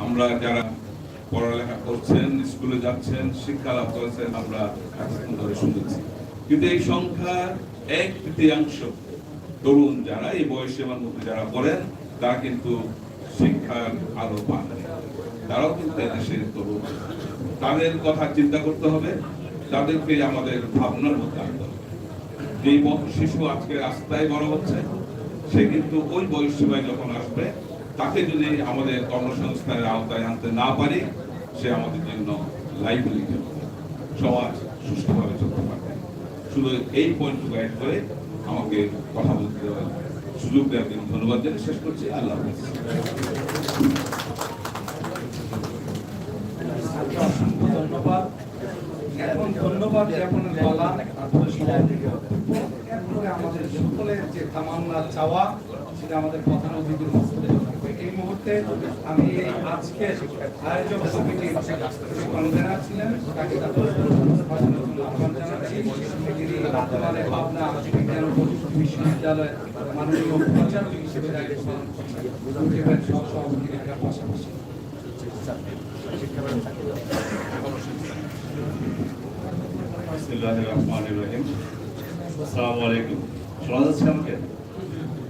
আমরা যারা পড়ালেখা করছেন, স্কুলে যাচ্ছেন শিক্ষা লাভ করেছেন, আমরা এতক্ষণ ধরে শুনেছি। কিন্তু এই সংখ্যা এক তৃতীয়াংশ তরুণ যারা, এই বয়স সীমার মধ্যে যারা পড়েন, তারা কিন্তু শিক্ষার আলো পান তারাও কিন্তু দেশের তরুণ। তাদের কথা চিন্তা করতে হবে, তাদেরকে আমাদের ভাবনার মধ্যে আনতে হবে। ব- শিশু আজকে রাস্তায় বড় হচ্ছে, সে কিন্তু ওই বয়স সীমায় যখন আসবে তাকে যদি আমাদের কর্মসংস্থানের আওতায় আনতে না পারি, সে আমাদের জন্য লাইবিলিটি সমাজ সুষ্ঠুভাবে চলতে পারবে। শুধু এই পয়েন্টটুকু অ্যাড করে আমাকে কথা বলতে দেওয়ার সুযোগ দেওয়ার জন্য ধন্যবাদ জানিয়ে শেষ করছি। আল্লাহ ধন্যবাদ। আমাদের সকলের যে তামান্না চাওয়া, সেটা আমাদের প্রধান অতিথির থাকবে এই মুহূর্তে আমি আজকে আয়োজক কমিটির কনভেনার ছিলেন। তাকে আহ্বান জানাচ্ছি তিনি বর্তমানে পাবনা বিজ্ঞান বিশ্ববিদ্যালয়ের মাননীয় উপাচার্য হিসেবে দায়িত্ব পালন করছেন সহ সভাপতি পাশাপাশি আসসালামু আলাইকুম শোনা যাচ্ছে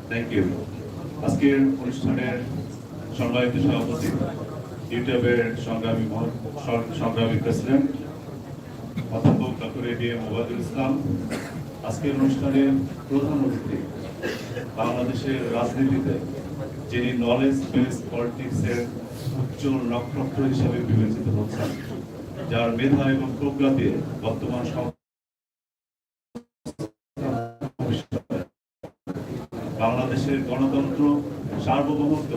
থ্যাংক ইউ আজকের অনুষ্ঠানের সম্মানিত সভাপতি ইউটিউবের সংগ্রামী সংগ্রামী প্রেসিডেন্ট, অধ্যাপক doctor A D M Obaidul Islam. আজকের অনুষ্ঠানের প্রধান অতিথি বাংলাদেশের রাজনীতিতে, যিনি নলেজ বেস পলিটিক্সের উজ্জ্বল নক্ষত্র হিসেবে বিবেচিত হচ্ছেন, যার মেধা এবং প্রজ্ঞা দিয়ে বর্তমান বাংলাদেশের গণতন্ত্র সার্বভৌমত্ব